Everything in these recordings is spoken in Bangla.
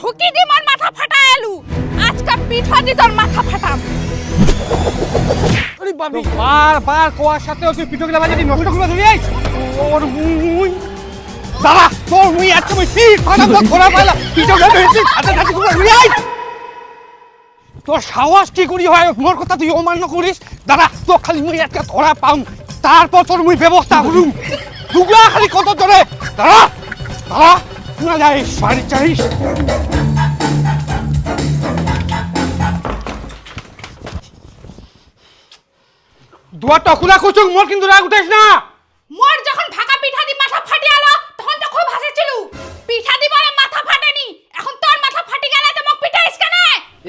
ঢুকি মাথা ফাটা এলু। আজকে পিঠা দি তোর মাথা ফাটাম। আরে বার বার কোয়ার সাথে গিলা নষ্ট করে ধরি ওর মুই, দাদা, তোর মুই আজকে মুই ফাটা তো পাইলা পিঠো গিলা ধরি তোর সাহস কি করি হয়? মোর কথা তুই অমান্য করিস? দাদা তো খালি মুই আজকে ধরা পাম। তারপর তোর মুই ব্যবস্থা করুম। খালি কত ধরে। দাদা দাদা। না যাইস বাড়ি যাইস দুয়ারটা খোলা কুচুক মোর কিন্তু রাগ উঠাইস না। মোর যখন ভাগা পিঠা দি মাথা ফাটি এলো তখন তো খুব হাসিছিল। পিঠা দি বলে মাথা ফাটেনি এখন তোর মাথা ফাটি গেলে তো মোক পিঠাইস কেন?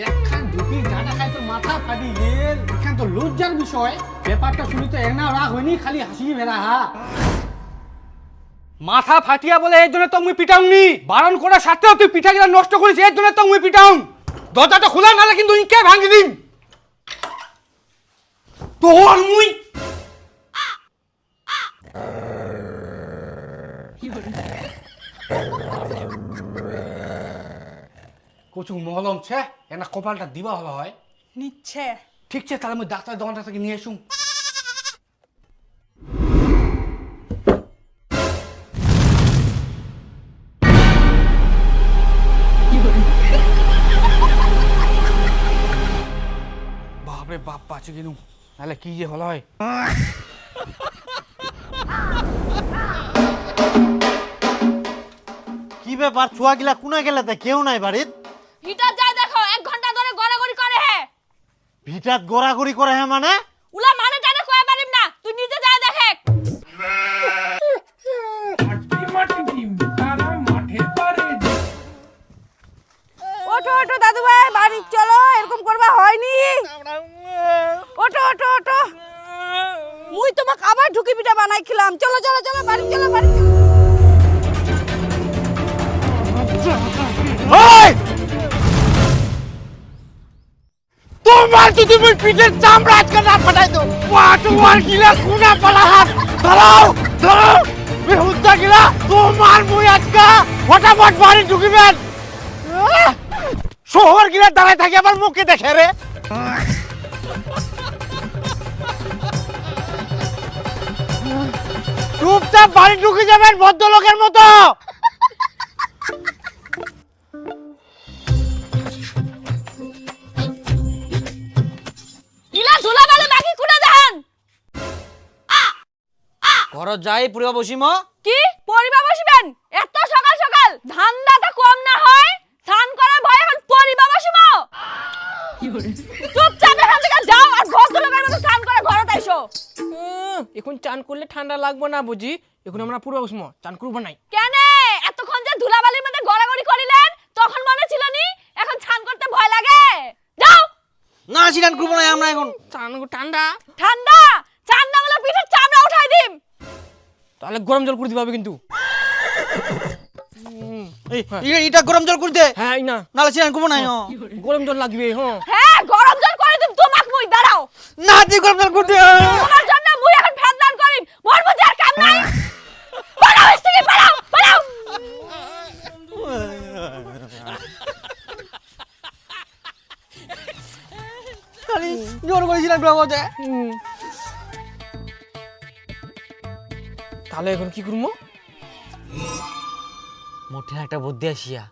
একখান ঢুকি গানা খাই তোর মাথা ফাটি গেল এখান তো লজ্জার বিষয়। ব্যাপারটা শুনি তো একনা রাগ হয়নি খালি হাসি বেড়া হা। মাথা ফাটিয়া বলে এর জন্য তো মুই পিটাউনি। বারণ করার সাথেও তুই পিঠা গিলা নষ্ট করিস এর জন্য তো মুই পিটাউন। দরজাটা খোলা নালে কিন্তু ইনকে ভাঙি দিম তোর মুই কচু মলম ছে এনা কপালটা দিবা হলো হয়। নিচ্ছে। ঠিক আছে তাহলে মুই ডাক্তার দোকানটা থেকে নিয়ে আসুন বাপ কিনু নাহলে কি যে হলো হয়? কি ব্যাপার ছোয়া গিলা কোনা গেলে তা? কেউ নাই বাড়িত? ভিটার যাই দেখো এক ঘণ্টা ধরে গড়াগড়ি করে হে। ভিটাত গড়াগড়ি করে হ্যাঁ মানে মানে? বানাই খেলাম চলো চলো চলো, বাড়ি চলো বাড়ি, চলো। তোমার যদি মুই পিঠের চামড়া আজকে না ফাটাই দো তোমার গিলা কোনা পালা হাত। দাঁড়াও দাঁড়াও। বেহুদ্দা গিলা, তোমার মুই আজকে ফটাফট বাড়ি ঢুকিবেন! শহর গিলা দাঁড়ায় থাকে আমার মুখে দেখে রে। চুপচাপ বাড়ি ঢুকে যাবেন ভদ্রলোকের মতো। ইলা ধুলা বালু বাকি কুড়ে দেন ঘরত যাই পুরিবা বসিম। কি? পরিবা বসিবেন? এত সকাল সকাল ধান্দাটা কম না হয়? স্নান করার ভয় এখন পরিবা বসিব চুপচাপ এখান থেকে যাও আর ভদ্রলোকের মতো স্নান করে ঘরত আইসো এখন চান করলে ঠান্ডা লাগবে না বুঝি। এখন আমরা পুরো বসম চান করব নাই। কেন? এতক্ষণ যে ধুলাবালির মধ্যে গড়াগড়ি করিলেন তখন মনে ছিল নি? এখন স্নান করতে ভয় লাগে। যাও। না চান করব না আমরা এখন। চান ঠান্ডা। ঠান্ডা? ঠান্ডা বলে পিঠের চামড়া উঠাই দিম। তাহলে গরম জল করে দিবা হবে কিন্তু। এটা গরম জল করতে হ্যাঁ না। নালে না গরম জল লাগবে হ্যাঁ হ্যাঁ গরম জল করে দিম তোমাক মুই দাঁড়াও। না তুই গরম জল করতে তোমার জন্য মুই এখন ফ্যান দান করিম। মোর বুঝি আর কাম নাই। পালাও পালাও পালাও। জোর করেছিলাম গ্রামতে তাহলে এখন কি করব? মোটে একটা বুদ্ধি আসিয়া।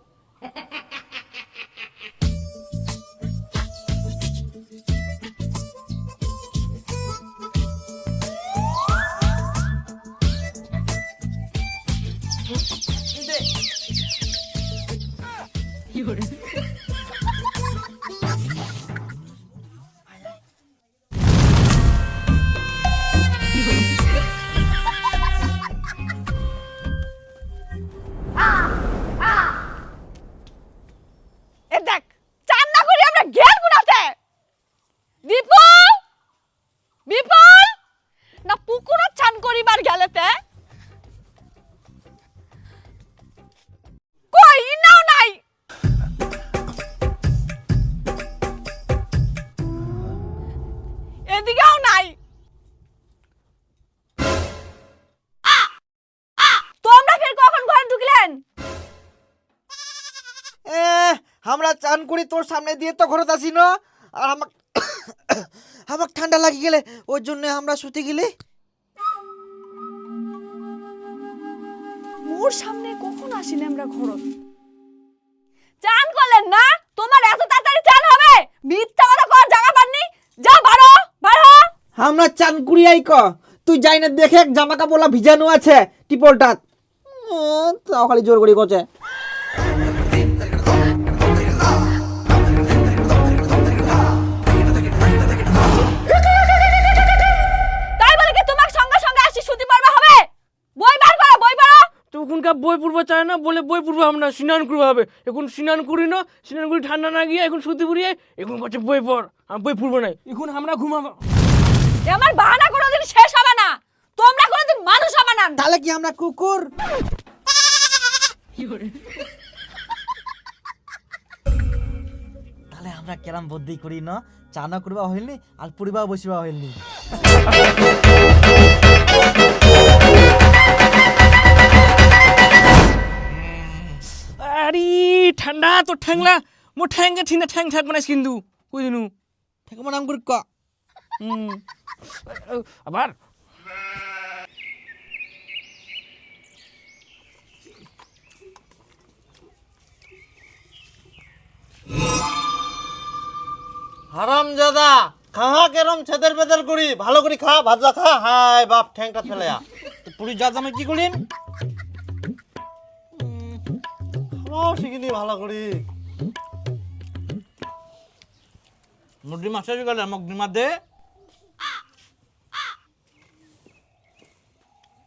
আমরা চান করি তোর সামনে দিয়ে তো ঘরত আসি না। আর আমাক আমাক ঠান্ডা লাগি গেলে ওই জন্য আমরা শুতে গেলে। মোর সামনে কখন আসিলে আমরা ঘরত? চান করলেন না? তোমার এত তাড়াতাড়ি চান হবে? মিথ্যা কথা কর জায়গা পাননি? যাও বারো বারো আমরা চান করি আই ক। তুই যাই না দেখে জামা কাপড় ভিজানো আছে টিপলটাত। তাও খালি জোর করি কচে। তখনকার বই পড়ব চায় না বলে বই পড়ব আমরা স্নান করব হবে। এখন স্নান করি না স্নান করি ঠান্ডা না গিয়ে এখন শুতে পড়িয়ে এখন বলছে বই পড় আমি বই পড়ব না। এখন আমরা ঘুমাবো। এ আমার বাহানা কোনোদিন শেষ হবে না। তোমরা কোনোদিন মানুষ হবে না। তাহলে কি আমরা কুকুর? তাহলে আমরা কেরাম বুদ্ধি করি না চানা করবা হইলি আর পরিবার বসিবা হইলি। ঠান্ডা তো ঠ্যাংলা মোর ঠ্যাংকে ঠিনা ঠ্যাং থাকবে না কিন্তু কই দিনু? ঠেকমা নাম করি ক। আবার? হারাম জাদা খাহা কেরম ছেদের বেদের করি ভালো করে খা ভাজা খা হাই বাপ ঠ্যাংটা ফেলে পুরি যা আমি কি করিম? খাওয়াও শিখিনি ভালো করি। মুরগি মাছ গেলে আমাক ডিমা দে।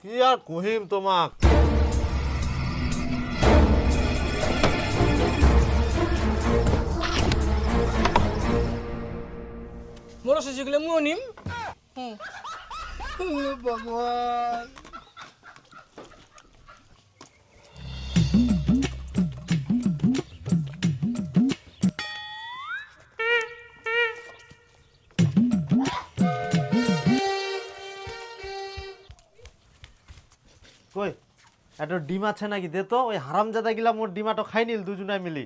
কি আর কহিম তোমাক? মোর শেষে গেলে মুও নিম কই? একটা ডিম আছে নাকি? দে তো ওই হারাম জাদা গিলা মোর ডিমাটো খাই নিল দুজনায় মিলি।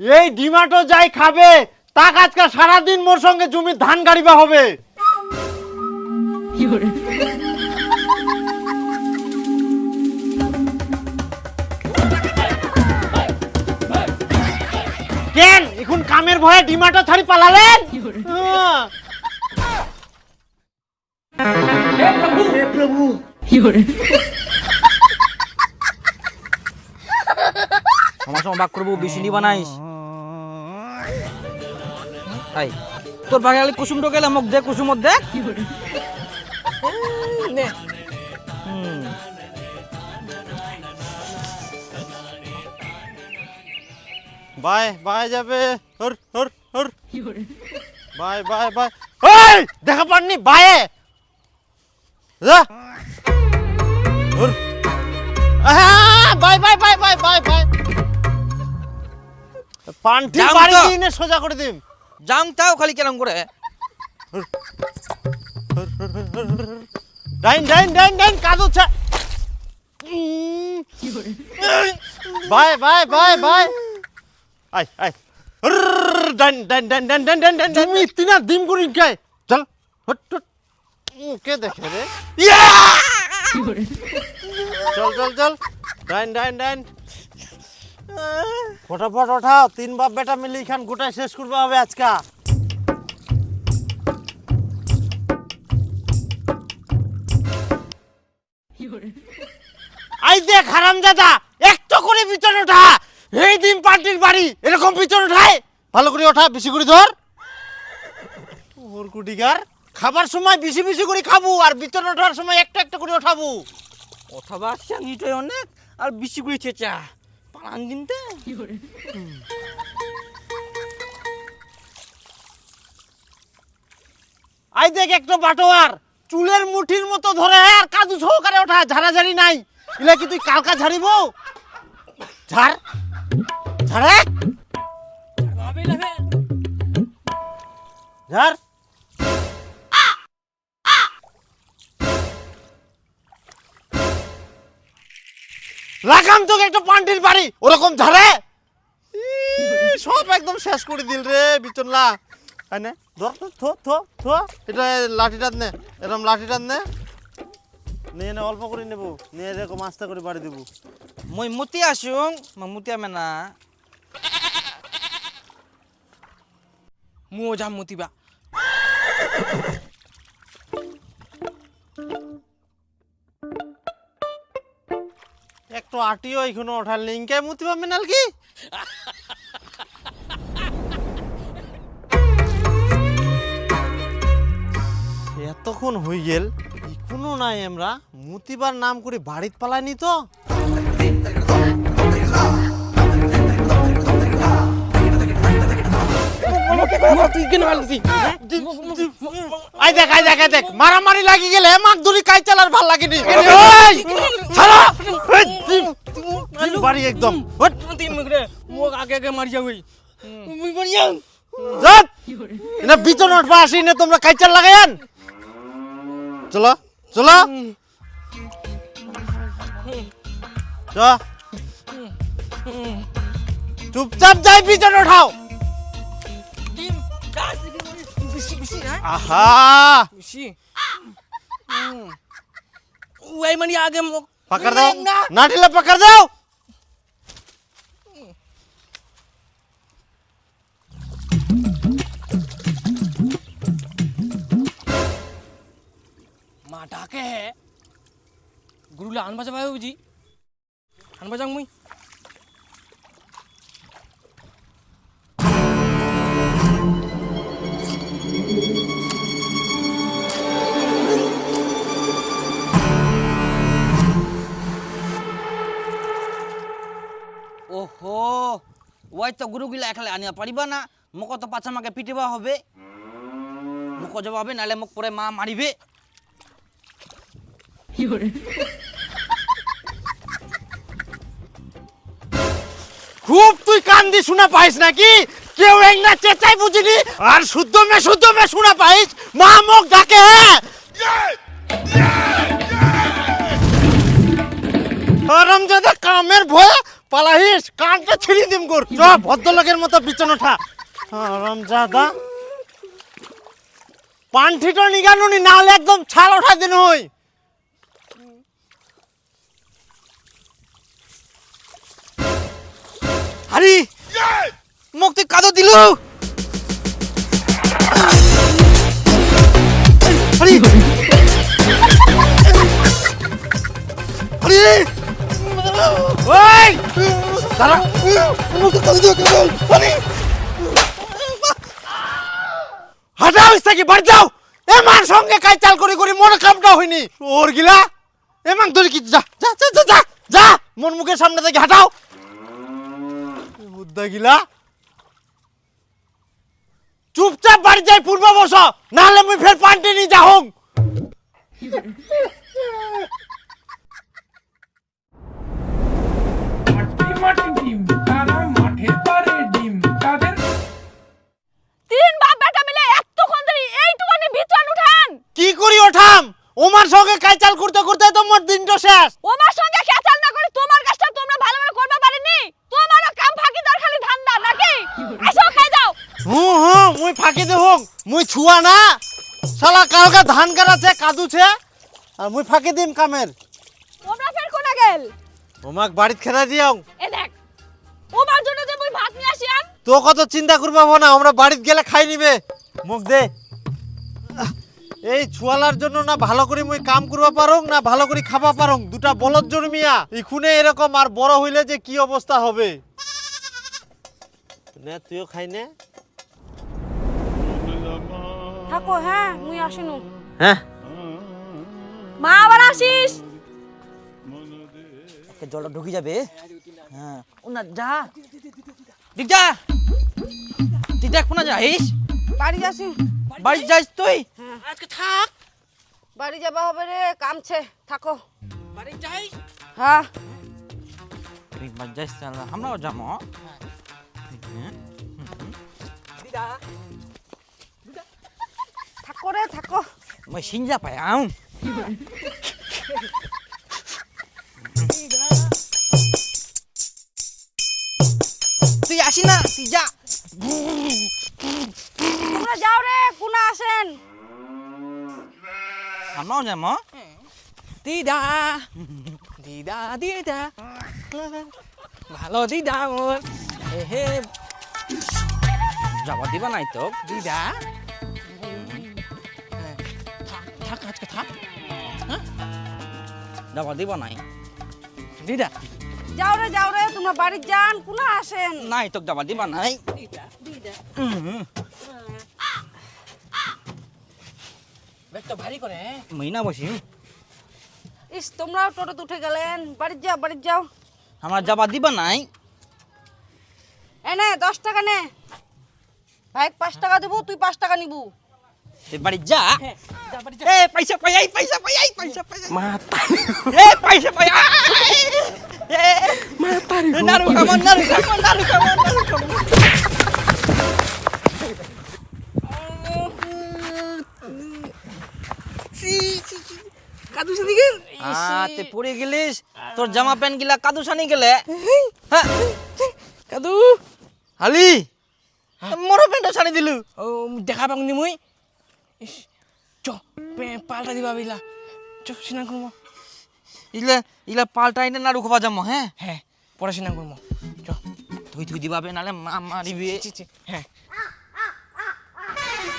এই ডিমাটো যাই খাবে তাক আজকে সারাদিন মোর সঙ্গে জমির ধান গাড়িবা হবে। কেন এখন কামের ভয়ে ডিমাটো ছাড়ি পালালেন? হ্যাঁ। আমার সঙ্গে বাক করব বেশি নি বানাইস আই তোর বাগে গেলে কুসুম ঢোকেলে মোক দে কুসুমত দে। নে। হুম। বাই বাই যাবে। হর হর হর বাই বাই বাই। ওই দেখা পাননি? বায়ে। যা। হর আহা, বাই বাই বাই বাই বাই বাই। পান্টি বাড়ি দিনে সোজা করে দিম। যাং তাও খালি কেরাম করে। ডাইন ডাইন ডাইন ডাইন কাদু ছা বাই বাই বাই বাই। আই আই তুমি ইতনা দিম করি কে? চল। Hot hot. কে দেখে রে? চল চল চল। ডাইন ডাইন ডাইন ফটাফট ওঠাও তিন বাপ বেটা মিলে খান গোটায় শেষ করবে হবে আজকা। আই দেখ হারাম দাদা একটু করে পিছনে ওঠা। এই দিন পার্টির বাড়ি এরকম পিছনে ওঠায় ভালো করে ওঠা বেশি করে ধর। ওর কুটিকার খাবার সময় বেশি বেশি করে খাব আর পিছনে ওঠার সময় একটা একটা করে ওঠাবো। অথবা চাঙ্গিটাই অনেক আর বেশি করে চেঁচা। পালান কিনতে আই দেখ একটা বাটোয়ার চুলের মুঠির মতো ধরে আর কাদু সহকারে ওঠা ঝাড়াঝাড়ি নাই। ইলা কি তুই কালকা ঝাড়িব? ঝাড়। ঝাড়ে লাগাম তোকে একটা পান্ডির বাড়ি, ওরকম ঝাড়ে সব একদম শেষ করে দিল রে, বিচনলা। তাই না? ধর থো থো থো এটা লাঠিটা নে এরকম লাঠিটা নে। নিয়ে নে অল্প করে নেব। নিয়ে এরকম আস্তে করে বাড়ি দেবো। মই মুতি আসুং মুতিয়া মেনা মুও যাম মতিবা। একটু আটিও এখনও ওঠার লিঙ্কে। মুতি পাবে নাল কি? এতক্ষণ হয়ে গেল। এখনও নাই আমরা। মুতিবার নাম করে বাড়িত পালাইনি তো। আই দেখ আই দেখ আই দেখ। মারামারি লাগি গেলে মাক দুলি কাই চালার ভালো লাগেনি। ওই ছাড়া! এই, তুই- তুই বাড়ি একদম। তিন আগে আগে মারি যাবি। না তোমরা কাইচার লাগাইন চলো। চলো চ চুপচাপ যাই বিচন উঠাও বেশি বেশি হ্যাঁ আহা বেশি ওই মানে আগে মোক মা ডাকে হে গুরুলে আনবা যাবা বুঝি আনবা যাং মুই ওহো ওই তো গুরুগিলা এখানে আনিয়া পারিবা না মোক তো পাছা মাকে পিটিবা হবে মোক জবাবে নালে মোক পরে মা মারিবে খুব তুই কান দি শোনা পাইস নাকি? কেউ এক চেঁচাই বুঝিনি আর শুদ্ধ মে শুদ্ধ মে শোনা পাইস? মা মুখ ডাকে আরাম যাদা কামের ভয়ে পালাহিস কানটা ছিড়ি দিম কর চ, ভদ্রলোকের মতো বিছন ওঠা আরাম যাদা পান্ঠিটা নিগানুনি না হলে একদম ছাল ওঠা দিন হই। হারি! মোক তুই কাদো দিলু! আরে আরে চাল কামটা গিলা? কি? যা যা যা মন সামনে থেকে হাঁটাও! গিলা চুপচাপ বাড়ি যাই পূর্ব বস নাহলে মুই ফের পান্টে নিয়ে যা হোক মাটি মাটি ডিম তারা মাঠে পারে ডিম তাদের তিন বাপ বেটা মিলে এতক্ষণ ধরে এইটুখানি বিচন উঠান। কি করি ওঠাম? ওমার সঙ্গে কাইচাল করতে করতে তো মোর দিনটা শেষ। ওমার সঙ্গে খেচাল না করে তোমার কাজটা তোমরা ভালোভাবে করতে পারেনি? তোমারও কাম ফাঁকি দর খালি ধান্দা নাকি? আসো খাই যাও। হুঁ হুঁ মুই ফাঁকি দে হোক মুই ছুয়া না। শালা কালকে ধান কাটাছে কাদুছে। আর মুই ফাঁকি দিম কামের। তোমরা ফের কোনা গেল? ওমাক বাড়িত খেলা দিয়াও। এ দেখ ওমার জন্য যে মুই ভাত নিয়ে আসিয়াম তো কত চিন্তা করবা না আমরা বাড়িত গেলে খাই নিবে। মুখ দে। এই ছুয়ালার জন্য না ভালো করে মুই কাম করবা পারং না ভালো করে খাবা পারং? দুটা বলদ জন্মিয়া ইখুনে এরকম আর বড় হইলে যে কি অবস্থা হবে? নে তুইও খাই নে। থাকো হ্যাঁ মুই আসিনু হ্যাঁ। মা আবার আসিস? জলটা ঢুকে যাবে। হ্যাঁ। ওনা যা। দিক যা। তুই দেখ কোনা যাইস বাড়ি যাসি বাড়ি যাইস তুই? আজকে থাক। বাড়ি যাবা হবে রে কামছে থাকো। বাড়ি যাই। হ্যাঁ। বাড়ি আমরাও যাব। দিদা। করে থাকো। মই সিঞ্জা পাই তুই আসি না তুই যা। তোমরা যাও রে কুনা আসেন। আমাও যাম দিদা দিদা দিদা। ভালো দিদা মোর হে হে। যাব দিবা নাই তো? দিদা। থাক থাক আজকে থাক। হ্যাঁ? যাব দিব নাই? দিদা। যাও রে যাও রে তোমরা বাড়ি যান কুনা আসেন। নাই তোক যাব দিবা নাই। ব্যাগটা ভারী করে হ্যাঁ? মহিনা বসি। ইস তোমরাও টোটোতে উঠে গেলেন। বাড়ি যাও বাড়ি যাও। আমার যাবা দিবা নাই? এনে দশ টাকা নে। ভাই পাঁচ টাকা দেবো তুই পাঁচ টাকা নিবু। তুই বাড়ি যা। এ পয়সা পাই পয়সা পাই পয়সা পাই। মাথা এ পয়সা পাই এ মাতারি নারু কামন নারু কামন নারু কামন নারু। কামন কাদু সাদি গেল আ তে পড়ে গেলিস। তোর জামা প্যান্ট গিলা কাদু সানি গেলে হ্যাঁ। কাদু। হালি। মোর প্যান্টটা সানি দিলু। ও দেখা পাংনি মুই। ইস, চ পে- পাল্টা দিবা বিলা। চ স্নান করব ইলা ইলা পাল্টাই না নাড়ু খাবা যাম হ্যাঁ? হ্যাঁ পরে স্নান করব চ। তুই তুই দিবাবে নালে মা মারিবে। হ্যাঁ।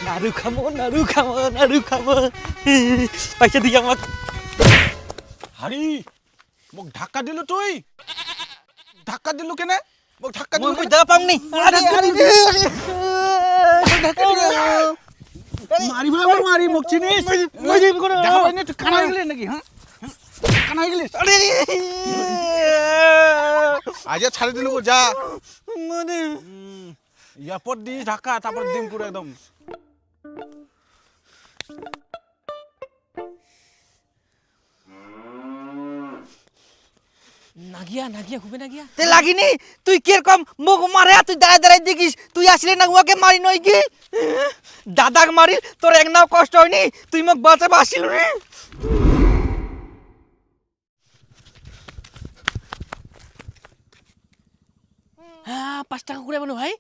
নাড়ু খাব নাড়ু খাব নাড়ু খাব পয়সা দিয়ে আমাক। হারি মোক ধাক্কা দিলো তুই? ধাক্কা দিলো কেনে? মোক ধাক্কা মই দিলো কই দেখা পামনি। আরে আরে মারিব মারি মোক চিনিস? দেখা পাইনি? তুই কানা গেলি নাকি হ্যাঁ কানা গেলিস আরে আজ ছাড়ি দিলো যা। মানে ইয়ারপর দি ধাক্কা তারপর দিম পুরো একদম। নাগিয়া নাগিয়া খুবে নাগিয়া। তে লাগিনি? তুই কীরকম মুখ মারে তুই দাঁড়ায় দাঁড়ায় দেখিস? তুই আসলে না উয়াকে মারি নই কি? দাদাক মারি তোর এক নাও কষ্ট হয়নি? তুই মোক বাঁচাবা আসিল রে হ্যাঁ পাঁচ টাকা করে বলো ভাই।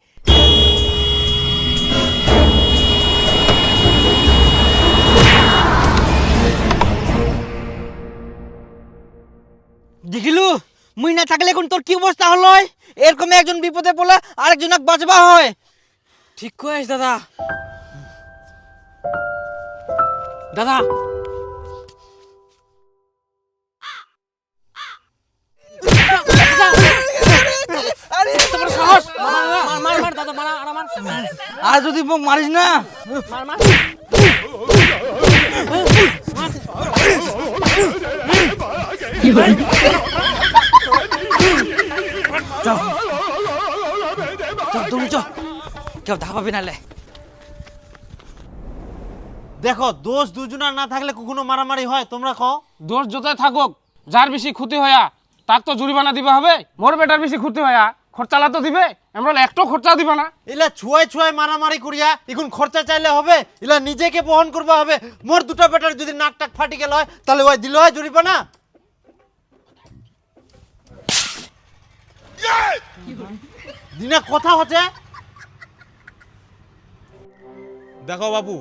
দেখিলু? মুই না থাকলে এখন তোর কি অবস্থা হলো এরকম একজন বিপদে পড়লে আরেকজনক বাঁচবা হয়। ঠিক কয়েস দাদা। দাদা। তোমার সাহস! মার মার মার মার দাদা মার আর আর যদি মোক মারিস না? মার মার। চল তুমি চ কেউ ধাপাবি নালে দেখো দোষ দুজনার না থাকলে কখনো মারামারি হয় তোমরা কও। দোষ যতই থাকুক যার বেশি ক্ষতি হয়া তার তো জরিমানা দিবা হবে। মোর বেটার বেশি ক্ষতি হয়া খরচালা তো দিবে। আমরা একটু খরচা দিবা না। এলা ছুয়াই ছুয়াই মারামারি করিয়া এখন খরচা চাইলে হবে এলা নিজেকে বহন করবা হবে। মোর দুটা বেটার যদি নাক টাক ফাটি গেল হয় তাহলে ওই দিল হয় জরিপানা দিনে কথা হচ্ছে? দেখো বাবু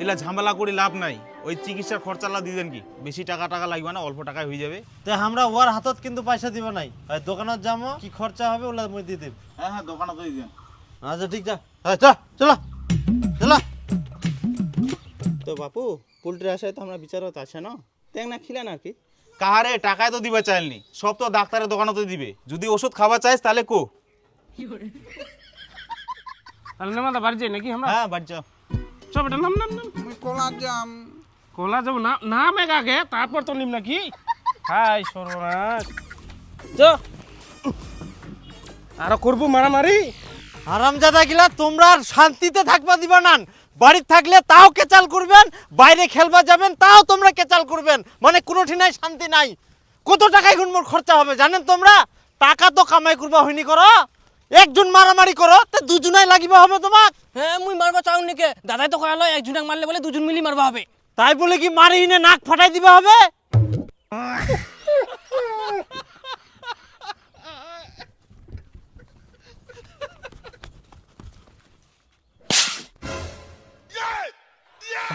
এলা ঝামেলা করে লাভ নাই। ওই চিকিৎসার খরচালা দিয়ে দেন কি? বেশি টাকা টাকা লাগবে না অল্প টাকায় হয়ে যাবে। তো আমরা ওর হাতত কিন্তু পয়সা দিব নাই। আর দোকানত যাব কি খরচা হবে ওলা মই দিয়ে দেব হ্যাঁ হ্যাঁ দোকানে তো দিয়ে আচ্ছা ঠিক আছে হ্যাঁ চল চলো। চলো। তো বাপু পোল্ট্রি আসায় তো আমরা বিচারত আছে না? তেং না খিলেন আর কি? কাহারে টাকায় তো দিবে চাইলনি। সব তো ডাক্তারের দোকানে তো দিবে। যদি ওষুধ খাওয়া চাইস তাহলে কো। তাহলে নেমা বাড়ি যাই নাকি আমরা? হ্যাঁ বাড়ি যাও। সব এটা নাম নাম নাম। কলা জাম। কোলা যাব না নাম এক আগে তারপর তো নিম নাকি? হাই সর্বনাশ। চ আরও করব মারামারি? গিলা তোমরা আর শান্তিতে থাকবা দিবা নান বাড়িতে থাকলে তাও কেচাল করবেন বাইরে খেলবা যাবেন তাও তোমরা কেচাল করবেন। মানে কোনো ঠিনাই শান্তি নাই। কত টাকা এখন মোর খরচা হবে জানেন তোমরা? টাকা তো কামাই করবা হয়নি করো। একজন মারামারি করো তে দুজনাই লাগিবা হবে তোমাক। হ্যাঁ মুই মারবা চাও নাকি। দাদাই তো কয়ালো একজনক মারলে বলে দুজন মিলি মারবা হবে। তাই বলে কি মারি হিনে নাক ফাটাই দিবা হবে?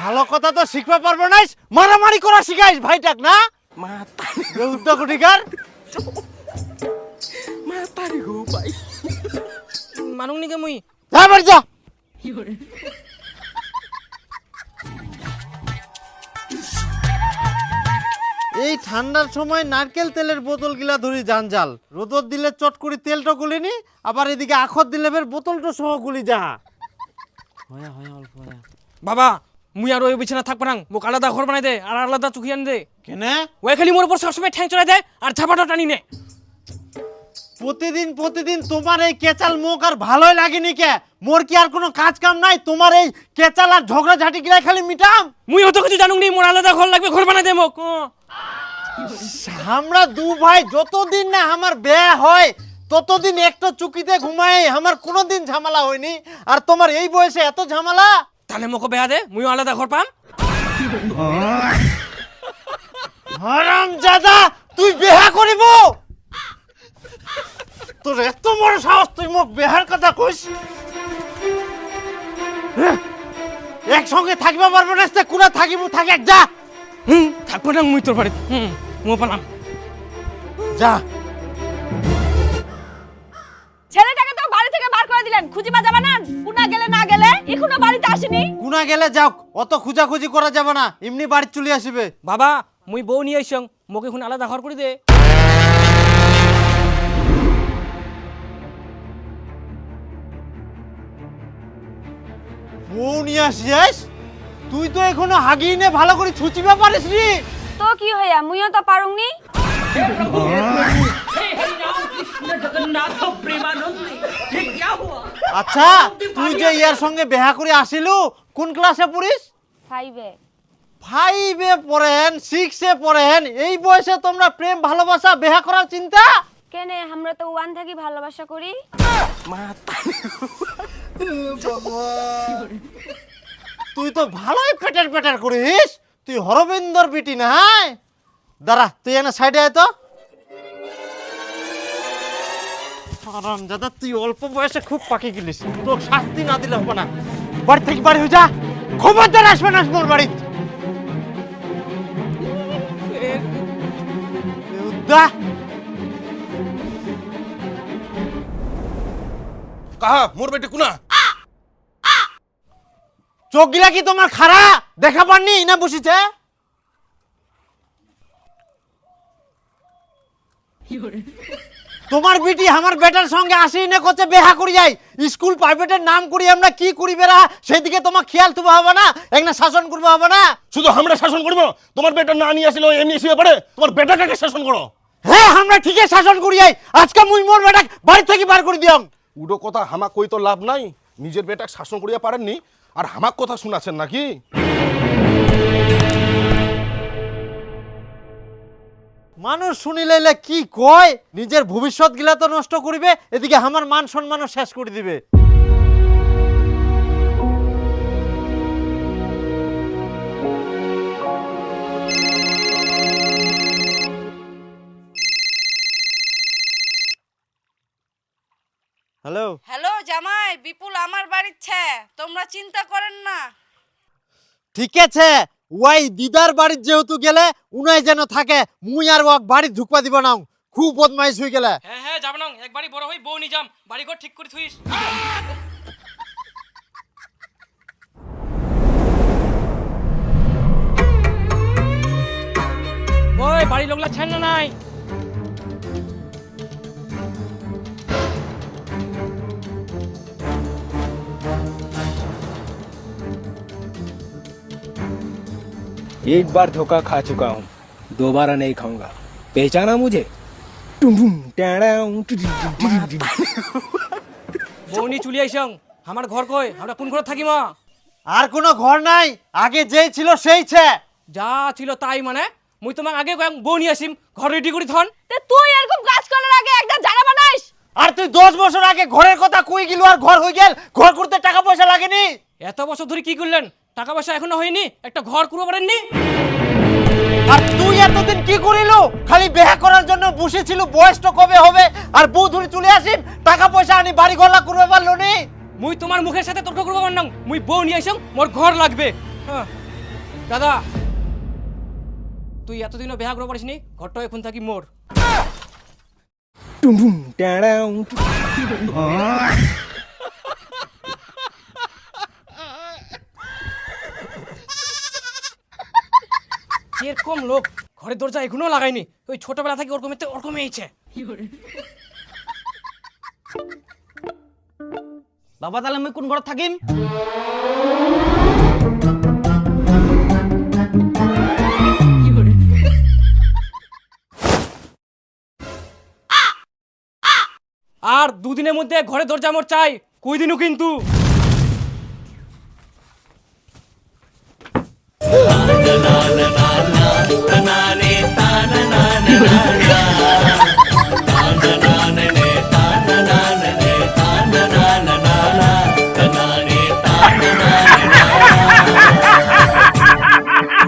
ভালো কথা তো শিখবা পারব না মারামারি করা শিখাইস ভাইটাক না? উদ্যোগ কুটিকার। মানুক নাকি মুই। যা বাড়ি যা। এই ঠান্ডার সময় নারকেল তেলের বোতল গিলা ধরি জানজাল। রোদর দিলে চট করে তেলটা গুলিনি আবার এদিকে আখর দিলে বের বোতলটা সহ গুলি যা। হয়া হয়া অল্প হয়া। বাবা মুই আর ওই বিছানা থাকব না। মোক আলাদা ঘর বানাই দে আর আলাদা চুকি আন দে। কেনে? ওই খালি মোর উপর সবসময় ঠ্যাং চড়াই দে আর ঝাপাটা টানি নে। প্রতিদিন প্রতিদিন তোমার এই কেচাল মুখ আর ভালোই লাগেনি কে? মোর কি আর কোনো কাজ কাম নাই? তোমার এই কেচাল আর ঝগড়া ঝাঁটি গিলা খালি মিটাম মুই অত কিছু জানুক নি মোর আলাদা ঘর লাগবে ঘর বানাই দে মোক আমরা দু ভাই যতদিন না আমার বিয়ে হয় ততদিন একটা চুকিতে ঘুমাই আমার কোনোদিন ঝামেলা হয়নি। আর তোমার এই বয়সে এত ঝামেলা? তাহলে মোকে বেয়া দে মুই আলাদা ঘর পাম। হারাম জাদা তুই বেহা করিব? তোর এত বড় সাহস তুই মোক বেহার কথা কইস? একসঙ্গে থাকিবা পারব না সে কুনা থাকিব থাকে যা। হুম থাকব না মুই তোর বাড়ি। হুম মো পালাম। যা। ছেলেটাকে তো বাড়ি থেকে বার করে দিলেন খুঁজিবা যাবে না? কুনা গেলে না গেলে? এখনও বাড়িতে আসেনি? কুনা গেলে যাও অত খুঁজাখুঁজি করা যাবে না এমনি বাড়ি চলে আসবে। বাবা মুই বউ নিয়ে আইসং মোকে এখন আলাদা ঘর করে দে। বউ নিয়ে আসিস তুই তো এখনও হাগিয়ে নে ভালো করে ছুচিবা পারিস নি। তো কি হইয়া মুইও তো পারুংনি আচ্ছা তুই যে ইয়ার সঙ্গে বেহা করে আসিলু কোন ক্লাসে পড়িস? ফাইভে ফাইভে পড়েন সিক্সে পড়েন এই বয়সে তোমরা প্রেম ভালোবাসা বেহা করার চিন্তা? কেনে আমরা তো ওয়ান থাকি ভালোবাসা করি। তুই তো ভালোই পেটার পেটার করিস। তুই হরবিন্দর বিটি নাই। দাঁড়া, তুই এনে সাইডে আয় তো। আরাম দাদা তুই অল্প বয়সে খুব পাকি গেলিস তোর শাস্তি না দিলে হবে না। বাড়ি থেকে বাড়ি হয়ে যা। খবরদার আসবে না মোর বাড়ি। উদ্দা। কাহা, মোর বেটে কুনা? চোখ গিলা কি তোমার খারা দেখা পাননি? না বসিছে? তোমার বিটি আমার বেটার সঙ্গে আসি না করছে বেহা করি যাই। স্কুল প্রাইভেটের নাম করি আমরা কি করি বেড়া? সেদিকে তোমার খেয়াল তুবা হবে না? একটা শাসন করব হবে না? শুধু আমরা শাসন করব? তোমার বেটা না নিয়ে আসলে এমনি শুয়ে পড়ে? তোমার বেটাটাকে শাসন করো? হ্যাঁ আমরা ঠিকই শাসন করি যাই। আজকে মুই মোর বেটা বাড়ি থেকে বার করে দিয়াম উডো কথা হামাক কই তো লাভ নাই? নিজের বেটাক শাসন করিয়া পারেননি? আর হামাক কথা শুনাছেন নাকি? মানুষ শুনিলে কি কয়? নিজের ভবিষ্যৎ গিলা তো নষ্ট করিবে এদিকে আমার মান সম্মানও শেষ করে দিবে। হ্যালো? হ্যালো? জামাই বিপুল আমার বাড়ির ছে তোমরা চিন্তা করেন না। ঠিক আছে ওই দিদার বাড়ির যেহেতু গেলে উনাই যেন থাকে মুই আর ওক বাড়ি ঢুকবা দিব না। খুব বদমাইশ হয়ে গেলে। হ্যাঁ হ্যাঁ যাব না। একবারই বড় হই বউ নি যাম। বাড়ি ঘর ঠিক করে থুইস। ওই বাড়ি লোকলা ছাড় না নাই? एक बार धोखा खा चुका हूँ दोबारा नहीं खाऊंगा पहचाना मुझे टुम टुम टैडाउं, to to to to to to. বউ নি চলে আইসং আমার ঘর কই আমরা কোন ঘরে থাকি মা আর কোনো ঘর নাই আগে যেই ছিল সেই ছে যা ছিল তাই মানে মুই তোমাক আগে কয়েক বউ নিয়ে আসিম ঘর রেডি করে থন তে তুই এরকম কাজ করার আগে একটা জায়গা বানাইস আর তুই দশ বছর আগে ঘরের কথা কই গেল আর ঘর হয়ে গেল ঘর করতে টাকা পয়সা লাগেনি এত বছর ধরে কি করলেন টাকা পয়সা এখনও হয়নি একটা ঘর করব পারেননি আর তুই এতদিন কি করিল? খালি বিয়ে করার জন্য বসেছিল বয়সটা কবে হবে? আর বউ ধরে চলে আসিম টাকা পয়সা আনি বাড়ি ঘর করবে পারল নি? মুই তোমার মুখের সাথে তর্ক করব পারলাম মুই বউ নিয়ে আসম মোর ঘর লাগবে। হ্যাঁ। দাদা তুই এতদিনও বেহা করব পারিসনি ঘরটা এখন থাকি মোর। টুম টুম ট্যাড়াও এরকম লোক? ঘরের দরজা এখনও লাগাইনি ওই ছোটবেলা থেকে ওরকম এতে ওরকম এইছে বাবা তাহলে আমি কোন ঘর থাকিম? আর দুদিনের মধ্যে ঘরের দরজা মোর চাই। কই দিনও কিন্তু? ನಾನೇ ತಾನ ನಾನೇ ನಾನ